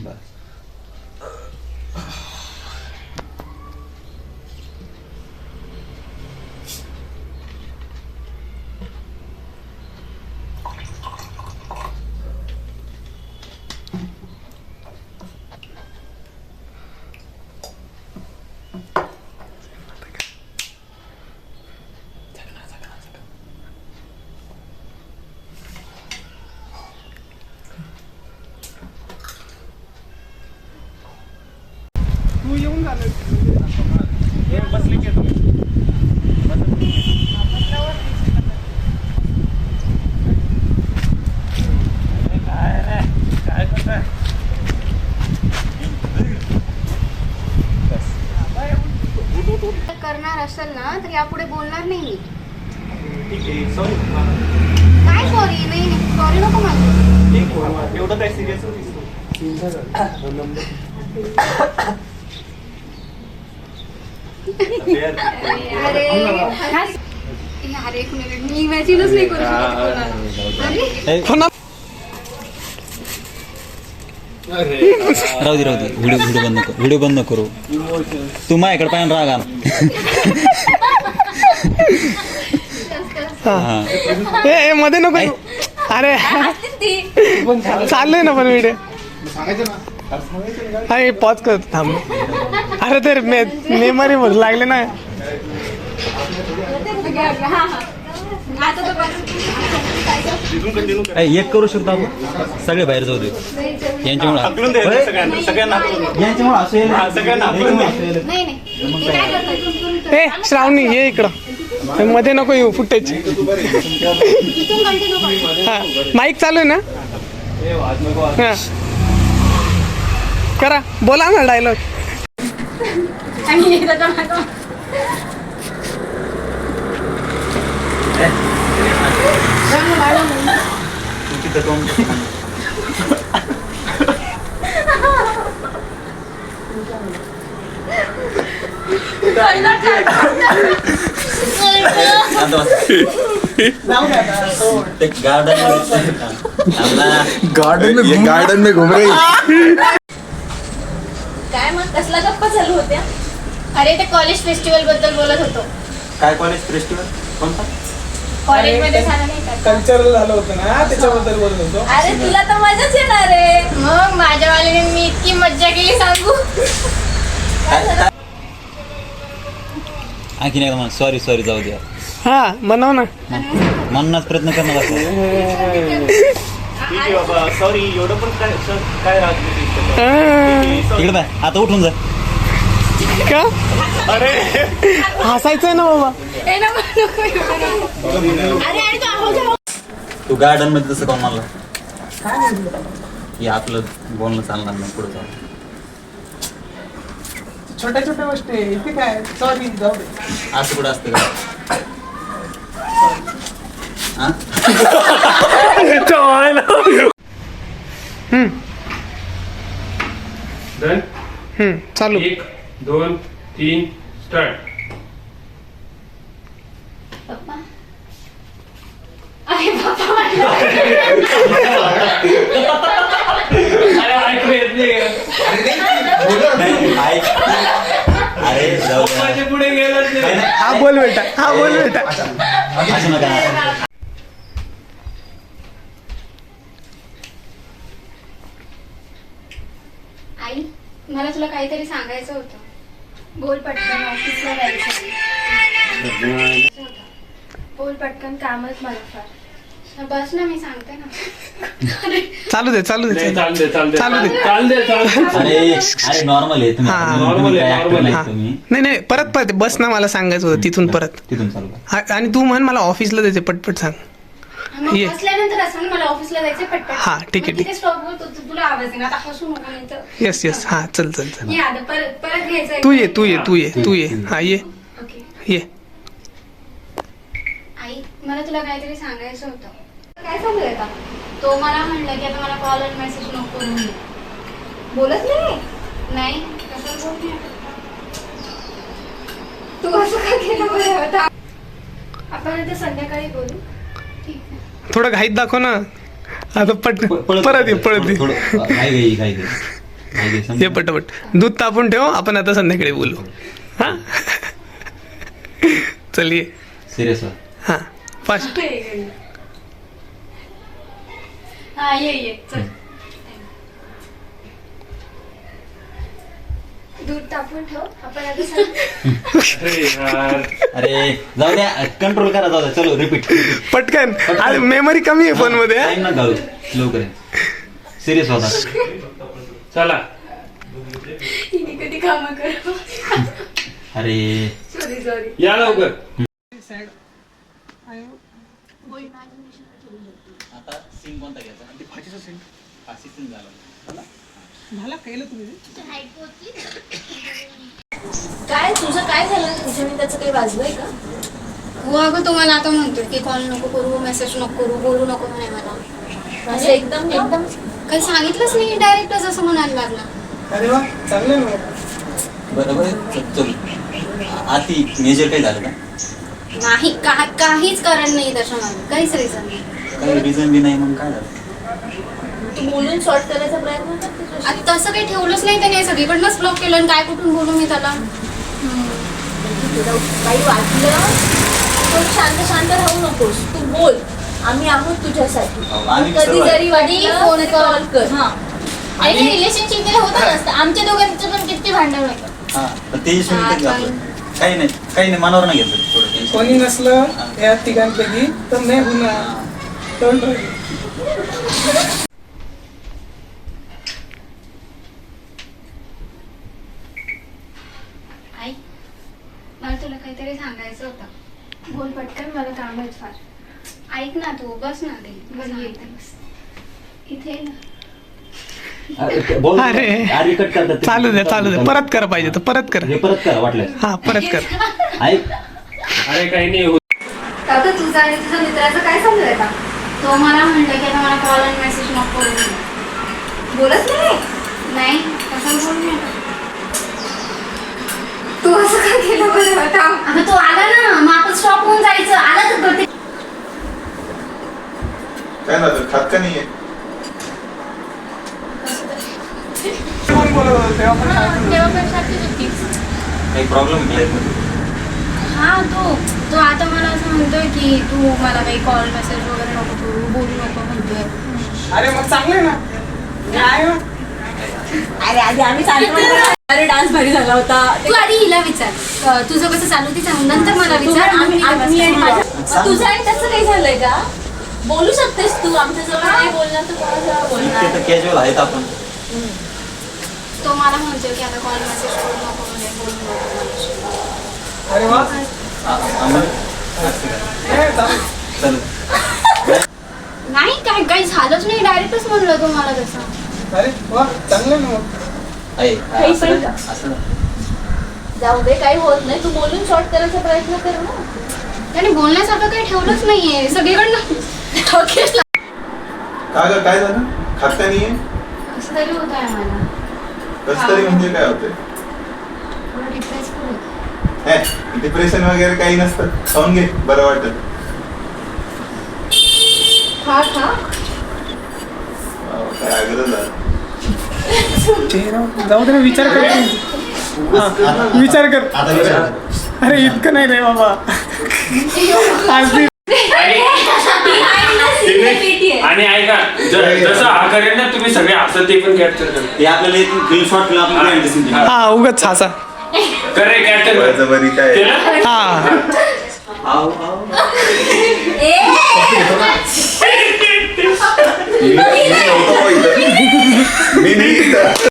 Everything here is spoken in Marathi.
बस बसले की तुम्ही काय करताय करणार असेल ना तर यापुढे बोलणार नाही मी ठीक आहे सॉरी काय सॉरी नाही सॉरी नको मागू ठीक आहे एवढं काय सिरियस दिसतो अरे अरे एक मिनिट मी इमॅजिनच नाही करू शकत अरे पुन्हा राहू दे राहू दे. व्हिडिओ व्हिडिओ बंद कर व्हिडिओ बंद करू. तू माझ्याकडे पाहिजे राग आण हा. ए ए, मध्ये नको. अरे चाललंय ना पण व्हिडिओ अरे पॉज कर थांब. अरे तर मे मेमरी मध्ये लागले ना. एक करू शकतो आपण? सगळे बाहेर जाऊ दे. यांच्यामुळे ए श्रावणी ये इकडं. मध्ये नको येऊ फुटेज हा माईक चालू आहे ना? हा. करा बोला ना डायलॉग. आणि त्याच्या मागं. गार्डन गार्डन में ये गार्डन में घूम रही काय मग? कसला गप्पा चालू होत्या? अरे ते कॉलेज फेस्टिवलबद्दल बोलत होतो. काय कॉलेज फेस्टिवल कोणता? कॉलेजमध्ये झालं नाही का? कल्चरल झालं होतं ना त्याच्याबद्दल बोलत होतो. अरे तुला तर मजाच येणार आहे. मग माझ्या वालीने मी इतकी मज्जा केली सांगू? आणखीन एकदा सॉरी सॉरी जाऊ द्या. हा म्हणव ना. म्हणण्याचा प्रयत्न करणार असं ठीक आहे बाबा. सॉरी एवढं पण काय राहत. हा. इकडे बाय आता उठून जा. का? अरे. हसायचंय ना बाबा. ए, नको, नको, नको, नको. अरे आणि तो गार्डनमध्ये तसं म्हणलं? हे आपलं बोलणं चालणार नाही पुढे जाऊ छोट्या छोट्या गोष्टी इथे काय? सॉरी जाऊ दे. असं कुठं असतं का? हा? डन हम्म, चालू. एक दोन तीन स्टार्ट पप्पा. अरे पप्पा. अरे ऐकू येत नाही ऐक. अरे जाऊ. माझ्या पुढे गेलाच नाही. हा बोल बेटा. हा बोल बेटा. असं नका आई मला तुला काहीतरी सांगायचं होतं. बोल पटकन ऑफिसला जायचं बोल पटकन कामच मला फार. बस ना मी सांगते ना. चालू दे चालू दे. चाल दे चाल दे. चालू दे. चाल दे चाल दे. अरे अरे नॉर्मल आहे हा. नाही हा. नाही नाही परत परत बस ना मला सांगायचं होतं तिथून परत. तिथून चालू करा. हा, आणि तू म्हण मला ऑफिसला जायचं पटपट सांग. ये. बसल्यानंतर असं मला ऑफिसला जायचं पटपट. हा, ठीक आहे, ठीक. स्टॉप तू- तुला आवाज येणार. आता हसू नको नाही तर येस येस हा चल चल चल. ये आता परत परत घ्यायचं तू ये तू ये तू ये तू ये. हा ये. ओके. ये. आई मला तुला काहीतरी सांगायचं होतं. काय सांगू आता? तो मला म्हणला की आता मला कॉल आणि मेसेज नको. बोलत नाही? नाही. कसं तू असं का केलं बरं? आता आपण आता संध्याकाळी बोलू. आहे थोडं घाईत दाखव ना. आता पट पळत परत ये परत ये. पटपट. दूध तापून ठेव आपण आता संध्याकाळी बोलू. हा? चलिए सिरियस हा. फास्ट हा ये ये. चल. दूध टाकून ठेव. आपण आता सं- अरे यार. अरे जाऊ द्या कंट्रोल करा जाऊ द्या चलो रिपीट पटकन. अरे मेमरी कमी आहे फोनमध्ये हा? टाइम ना घालू लवकर. सिरियस होता. चला. हिने कधी कामं कर? अरे. सॉरी सॉरी या लवकर. आता सीन कोणता घ्यायचा? फाशीचा सीन फाशी सीन झाला. काय तुझं काय झालं? तुझ्या आणि त्याचं काही वाजलंय का? हो अगं तुम्हाला आता म्हणतोय की कॉल नको करू मेसेज नको करू बोलू नको म्हणे मला. असं एकदम एकदम काही सांगितलंच नाही डायरेक्टच असं म्हणायला लागला. अरे वा चांगलं आहे मग. बरोबर आहे. चल मेजर काही झालं का? नाही का काहीच कारण नाही त्याच्यामध्ये. काहीच रिझन नाही. काही रिझन बी नाही मग काय झालं? तू बोलून सॉर्ट करायचा प्रयत्न कर तुझ्याशी. आता तसं काही ठेवलंच नाही त्याने सगळीकडनंच ब्लॉक केलं आणि काय कुठून बोलू मी त्याला? काही वाटलं तर शांत शांत राहू नकोस. तू बोल. आम्ही आहोत तुझ्यासाठी. कधी. जरी वाटलं फोन तरी कर. कॉल कर. हा. आणि रिलेशनशिपमध्ये होत नसतं आमच्या दोघांचं पण किती भांडण होतं. काही नाही काही नाही मनावर नाही घेतलं कोणी नसलं या तिघांपैकी तर नाही होणार Don't worry. आई मला तुला काहीतरी सांगायचं होतं बोल आहेत फार ऐक ना तू बस ना बस बस इथे ये ना. अरे, चालू दे चालू दे. परत कर पाहिजे तर परत कर. हे परत करा वाटलं. हा परत कर. ऐक. अरे काही नाही होत आता तुझा आणि तुझ्या मित्राचं काय चालू आहे का तो मला म्हणलं की आता मला कॉल आणि मेसेज नको. बोलत नाही? नाही कसं बोलू नका. तू असं का केलं बरं? आता अगं तो आला ना. मग आपण स्टॉप होऊन जायचं. आला तर करते काय झालं? खात का नाहीये? कोण बोलत होतं तेव्हा पण. तेव्हा काही प्रॉब्लेम हा तो. तो आता मला असं म्हणतोय की तू मला काही कॉल मेसेज वगैरे नको करू बोलू नको म्हणतोय. अरे मग चांगलं आहे ना. आहे ना. अरे आधी आम्ही चालतो अरे डान्स भारी झाला होता. तू आधी हिला विचार. तुझं कसं चालू ती सांग नंतर मला विचार. आम्ही मी आम्ही आणि माझ्या- माझ्या- तुझं आणि त्याचं काही झालंय का? बोलू शकतेस तू. आमच्या जवळ नाही बोलणार तर कोणाजवळ ते बोलणार तर कॅज्युअल आहेत आपण. तो मला म्हणतोय की आता कॉल मेसेज करू नको म्हणे बोलू नको माझ्याशी. अरे वा. आ-. हे चालेल. चल नाही काय काही झालंच नाही. डायरेक्टच म्हणलं तो मला तसं. अरे वा चांगलं ना मग. आहे काही असं पण नाही, असं नाही. जाऊ दे काही होत नाही. तू बोलून शॉर्ट करायचा प्रयत्न कर ना. त्याने बोलण्यासारखं काही ठेवलंच नाहीये. सगळीकडनं. ठोकेच लाग- का ग काय झालं? खात नाहीये? असं तरी होत आहे मला. कसं तरी म्हणजे काय होतंय? थोडं डिप्रेस पण होत. हे डिप्रेशन वगैरे काही नसतं. खाऊन घे बरं वाटत. खा खा. काय आग्रह झाला चेहरा जाऊ दे ना विचार कर तू. हा, विचार कर. आता विचार. कर. अरे इतकं नाही रे बाबा. आज आणि ऐका ज- जसं हा करेल ना तुम्ही सगळे असं ते पण कॅप्चर करा. ते आपल्याला एक शॉट हा. उगाच हसा. करे कॅप्चर कर. बळजबरी काय केलं? हा. आव, आव. Menina doida! Menina!